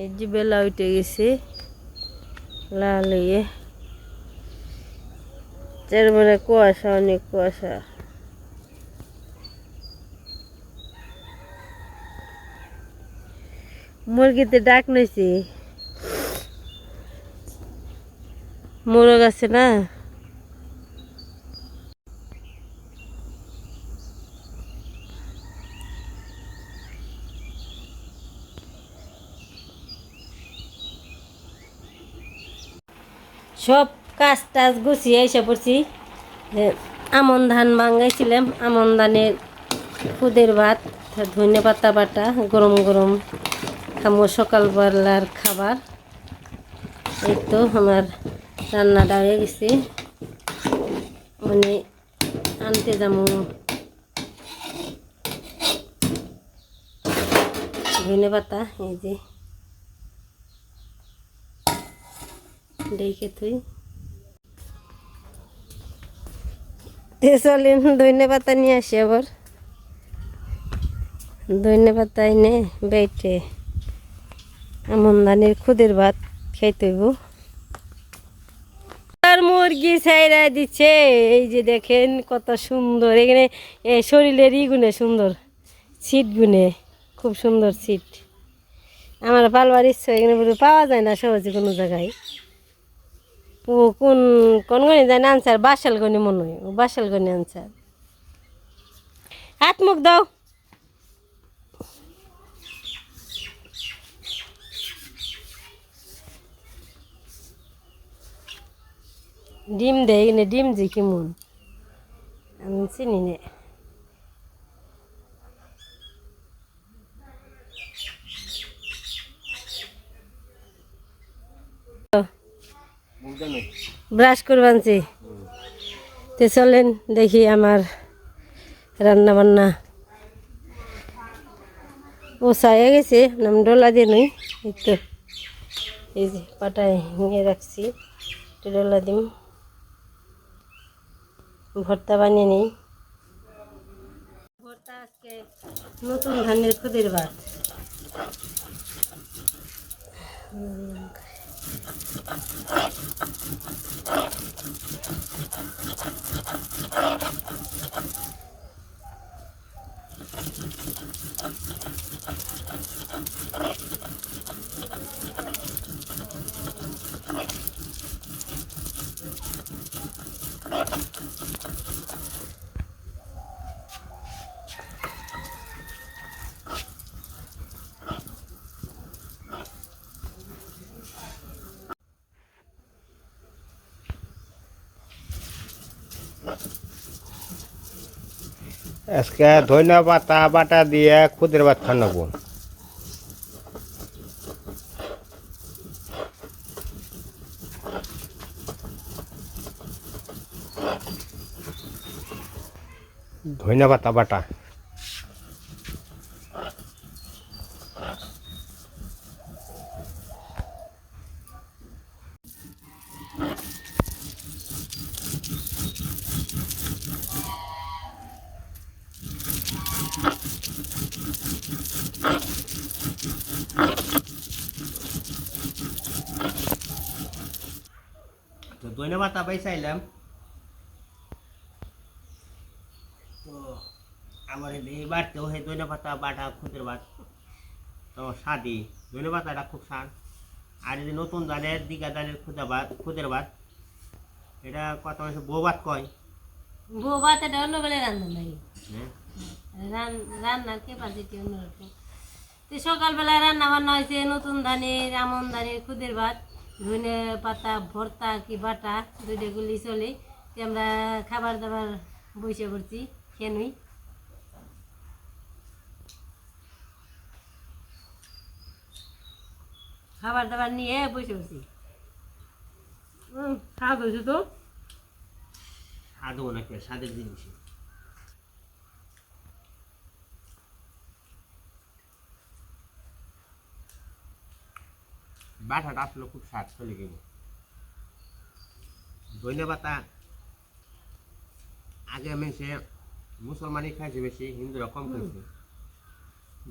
এই যে বেলা উঠে গেছে। লাল হয়ে চারবারে কুয়াশা কুয়াশা। মুরগিতে ডাক নইছে। মোরগ আছে না? সব কাজ টাজ গুছিয়ে এসে পড়ছি। আমন ধান ভাঙাইছিলাম, আমন ধানের খুদের ভাত, ধনে পাতা বাটা, গরম গরম খামো সকালবেলার খাবার। এই তো আমার রান্নাটা হয়ে গেছে। মানে আনতে যাব। ধনে পাতা, এই যে দেখে তুই। চলেন পাতা নিয়ে আসি আবার। ধনে পাতা এনে বেটে এমন ধানের খুদের ভাত খাইতে আর মুরগি ছাইরা দিচ্ছে এই যে দেখেন কত সুন্দর। এখানে শরীরের ই গুণে সুন্দর সিট গুণে, খুব সুন্দর সিট আমার পালবার ইচ্ছা এখানে পাওয়া যায় না সহজে কোনো জায়গায়। কোন কোন গণি জানে আনসার বাসাল গণি মনে হয়। ও বাসাল গণি আনসার হাত মুখ দাও। ডিম দেয় ডিম যে কেমন আমি চিনি নে। ব্রাশ করবানছি তো চলেন দেখি আমার রান্না বান্না ও সায়ে গেছে, নাম ডোলা দিয়ে নই, এই তো। এই যে পাটায় নিয়ে রাখছি, একটু ডোলা দিম। ভর্তা বানিয়ে নিই। ভর্তা আজকে নতুন ধানের খুদের ভাত। আজকে ধনিয়া পাতা বাটা দিয়ে খুদের ভাত খাওয়াবো ধনিয়া পাতা বাটা। তো ধনিয়া পাতা পাইছাইলাম তো আমার এই বাড়তেও সেই ধনিয়া পাতা বাটা খুদের ভাত তো স্বাদই। ধনিয়া পাতাটা খুব স্বাদ। আর এই নতুন দালের দিঘা দালের খুদা ভাত খুদের ভাত এটা কত মানুষ বউ ভাত কয়? বউ ভাত এটা অন্য বেলায় রান্না লাগে হ্যাঁ। রান- রান্নার ক্যাপাসিটি অন্যরকম? তো সকালবেলায় রান্না বান্না হয়েছে নতুন ধানের আমন ধানের খুদের ভাত। ধনে পাতা, ভর্তা কি বাটা, দুইটা গুলি চলে। আমরা খাবার দাবার বসে করছি খেনুই খাবার দাবার নিয়ে বসে করছি খাওয়া হয়েছে তো? নাকি স্বাদের জিনিস? বাটাটা আসলে খুব স্বাদ চলে গেল ধনে পাতা আগে আমি সে মুসলমানই খাইছে বেশি, হিন্দুরা কম খাইছে।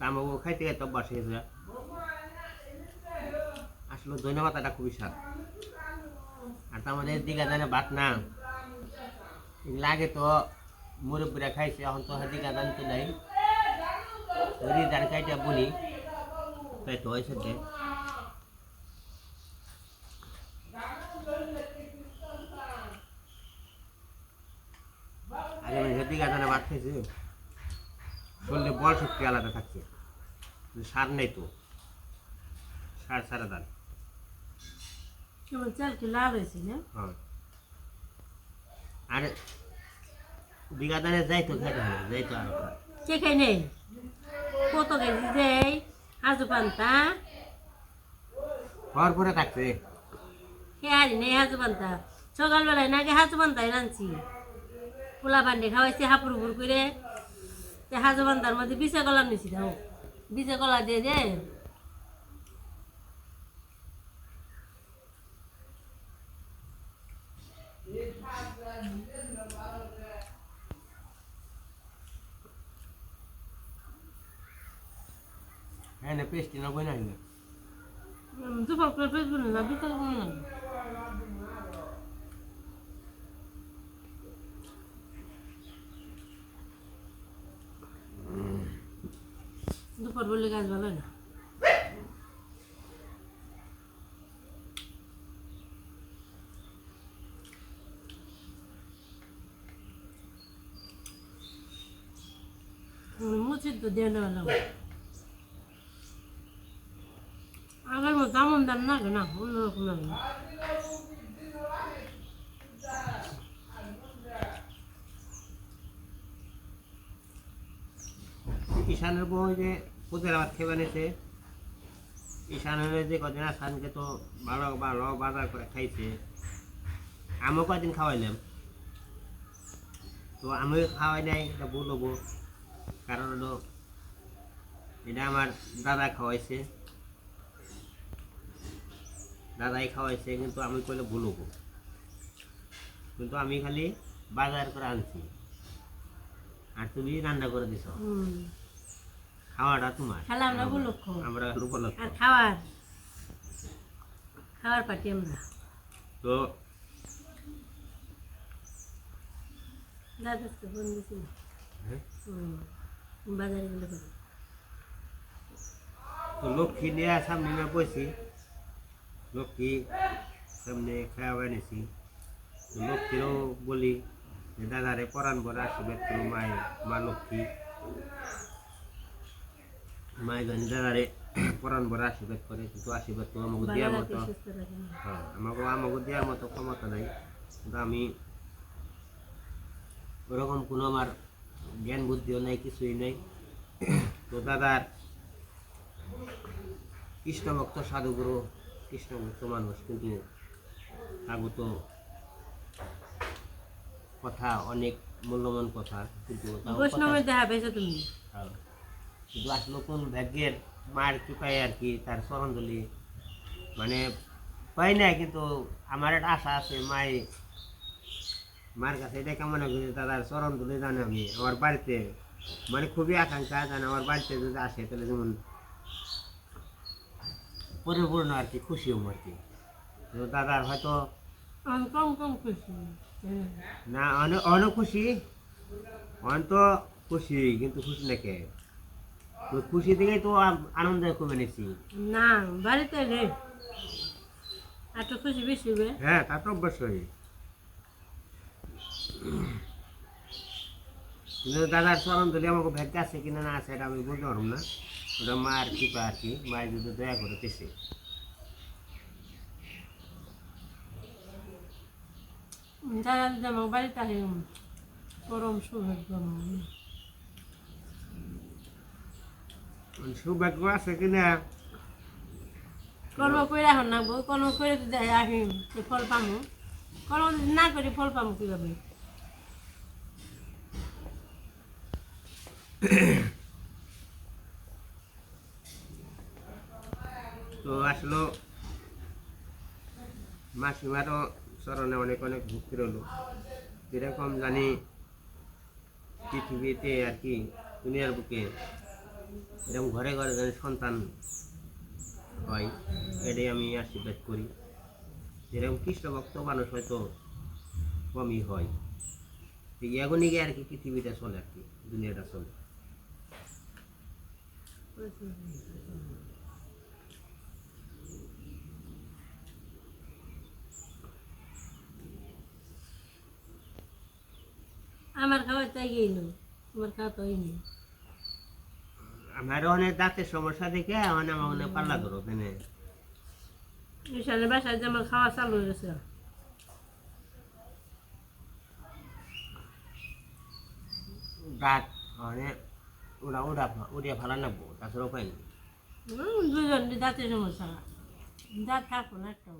দামও খাইতে খাইতে অভ্যাস হয়েছে আসলে ধনে পাতাটা খুবই স্বাদ। আর তো আমাদের দিঘা দানে ভাত না। আগে তো মুরব্বীরা খাইছে, এখন তো দিঘা দান তো নাই। ওই দান খাইটা বলি। তাই তো হয়েছে ভাত খাইছে। শরীরে বল শক্তি আলাদা থাকছে। সার নেই তো। সার সারা দান। কেমন চাল কি লাভ হয়েছে না? হ্যাঁ। আর বিঘা দানে যাইতো খাইতে হবে যাইতো আর কে খাই নেই? কত কেজি দেয় হাজু পান্তা। ঘর পরে থাকছে। কে হারি নেই হাজু পান্তা? সকালবেলায় নাকি হাজু পান্তাই রাঁধছি। পোলা পান্ডে খাওয়াইছি হাপুর হুপুর করে হাজু পান্তার মধ্যে বিছে কলা নিছি দাও বিছে কলা দিয়ে দে। হ্যাঁ না পেস্টি না বই না দুপুর করে পেয়েছিল না করে না দুপুর বললে গাছ ভালো না। মুচিত তো দিয়ে নেওয়া লাগবে। আগের মতো এমন দাম না না অন্যরকম লাগে না বউ যে পুজোর আবার খেয়ে বানিয়েছে ঈশানের যে কদিন আসানকে তো ভালো ভালো বাজার করে খাইছে। আমিও কদিন খাওয়াইলাম। তো আমি খাওয়াই নাই, এটা বলব কারণ হলো, এটা আমার দাদা খাওয়াইছে। দাদাই খাওয়াইছে, কিন্তু আমি কইলে ভুলবো কিন্তু আমি খালি বাজার করে আনছি। আর তুমি রান্না করে দিছ। খাওয়াটা তোমার। খেলা আমরা উপলক্ষ। আমরা উপলক্ষ। আর খাওয়ার। খাওয়ার পার্টি আমরা। তো দাদাকে ফোন দিছি হ্যাঁ, বাজারে গেলে তো লক্ষ্মী নিয়ে সামনে নিয়ে বসি। লক্ষ্মী সামনে খাওয়া তো লক্ষ্মীরও বলি দাদারে পরাণ বড় আশীর্বাদ করো মায় মা লক্ষ্মী। মায় জানি দাদারে পরাণ বড় আশীর্বাদ করে কিন্তু আশীর্বাদ তো আমাকে দেওয়ার মতো। হ্যাঁ আমাকে আমাকে দেওয়ার মতো ক্ষমতা নাই। কিন্তু আমি ওরকম কোনো আমার জ্ঞান বুদ্ধিও নাই কিছুই নেই। তো দাদার কৃষ্ণ ভক্ত সাধুগুরু কৃষ্ণ ভক্ত মানুষ কিন্তু তাগো তো কথা অনেক মূল্যবান কথা কিন্তু বৈষ্ণবের দেখা পেয়েছ তুমি? হ্যাঁ। কিন্তু আসলে কোন ভাগ্যের মার কৃপায় আর কি তার চরণদলি মানে পাই না কিন্তু আমার একটা আশা আছে মাই মার কাছে এটা কেমন হবে দাদার চরণদলি জানে আমি আমার বাড়িতে। মানে খুবই আকাঙ্ক্ষা জানে আমার বাড়িতে যদি আসে তাহলে যেমন পরিপূর্ণ আর কি খুশি হম আর কি। দাদার হয়তো কম কম খুশি। না অনেক অনেক খুশি। অনেক তো খুশি কিন্তু খুশি না কে? ওই খুশি থেকেই তো আনন্দ কমে নিছি না বাড়িতে রে আর তো খুশি বেশি হবে? হ্যাঁ তা তো অবশ্যই। কিন্তু দাদার চরণ ধরে আমাকে ভেটতে আছে কিনা না আছে এটা আমি বলতে পারব না। ওটা মার কৃপা আর কি মায়ের যদি দয়া করে পেছে যারা যদি আমার বাড়িতে আসে পরম সৌভাগ্য আমার। সৌভাগ্য আছে কিনা কর্ম করে এখন না বউ কর্ম করে যদি আহিম ফল পামো কর্ম না করি ফল পামো কীভাবে? তো আসলো মাসিমারও চরণে অনেক অনেক ভক্তি রইল। যেরকম জানি পৃথিবীতে আর কি দুনিয়ার বুকে এরকম ঘরে ঘরে জানি সন্তান হয়, এটাই আমি আশীর্বাদ করি। যেরকম কৃষ্ণ ভক্ত মানুষ হয়তো কমই হয়। এখনই গিয়ে আর কি পৃথিবীটা চলে আর কি, দুনিয়াটা চলে। আমার খাবার তাই গেল তোমার খাওয়া তো হয়নি। আমার অনেক দাঁতের সমস্যা দেখে আমার অনেক পাল্লা করো ওখানে ঈশানের বাসায় যে আমার খাওয়া চালু হয়ে গেছে দাঁত মানে ওরা ওরা উড়িয়ে ভালো লাগবো তাছাড়া উপায় নেই দুজন দাঁতের সমস্যা। দাঁত থাকব না একটাও।